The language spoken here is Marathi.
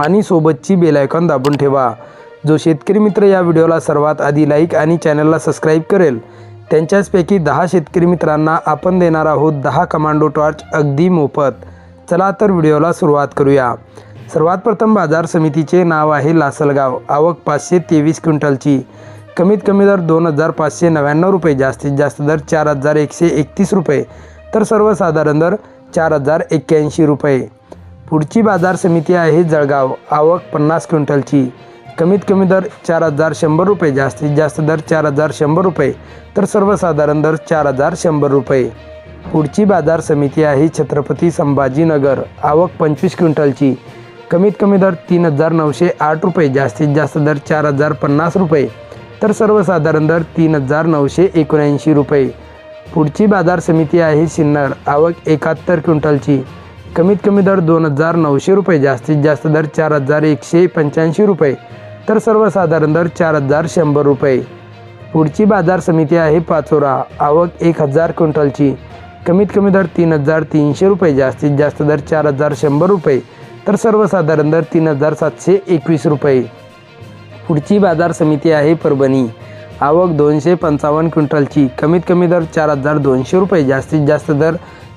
आणि सोबतची बेलायकॉन दाबून ठेवा. जो शेतकरी मित्र या व्हिडिओला सर्वात आधी लाईक आणि चॅनलला सबस्क्राईब करेल त्यांच्याचपैकी दहा शेतकरी मित्रांना आपण देणार आहोत दहा कमांडो टॉर्च अगदी मोफत. चला तर व्हिडिओला सुरुवात करूया. सर्वात प्रथम बाजार समितीचे नाव आहे लासलगाव. आवक पाचशे तेवीस क्विंटलची. कमीत कमी दर दोन हजार पाचशे नव्याण्णव रुपये जास्तीत जास्त दर चार हजार एकशे एकतीस रुपये तर सर्वसाधारण दर चार हजार एक्क्याऐंशी रुपये. पुढची बाजार समिती आहे जळगाव. आवक पन्नास क्विंटलची. कमीत कमी दर चार हजार शंभर रुपये जास्तीत जास्त दर चार हजार शंभर रुपये तर सर्वसाधारण दर चार हजार शंभर रुपये. पुढची बाजार समिती आहे छत्रपती संभाजीनगर. आवक पंचवीस क्विंटलची. कमीत कमी दर तीन हजार नऊशे आठ रुपये जास्तीत जास्त दर चार हजार पन्नास रुपये तर सर्वसाधारण दर तीन हजार नऊशे एकोणऐंशी रुपये. पुढची बाजार समिती आहे सिन्नर. आवक एकाहत्तर क्विंटलची. कमीत कमी दर दोन हजार नऊशे रुपये जास्तीत जास्त दर चार हजार एकशे पंच्याऐंशी रुपये तर सर्वसाधारण दर चार हजार शंभर रुपये. पुढची बाजार समिती आहे पाचोरा आवक एक हजार क्विंटलची. कमीत कमी दर तीन हजार तीनशे रुपये जास्तीत जास्त दर चार हजार शंभर रुपये तर सर्वसाधारण दर तीन हजार सातशे एकवीस रुपये. पुढची बाजार समिती आहे परभणी आवक दोनशे पंचावन्न क्विंटलची. कमीत कमी दर चार हजार दोनशे रुपये जास्तीत जास्त दर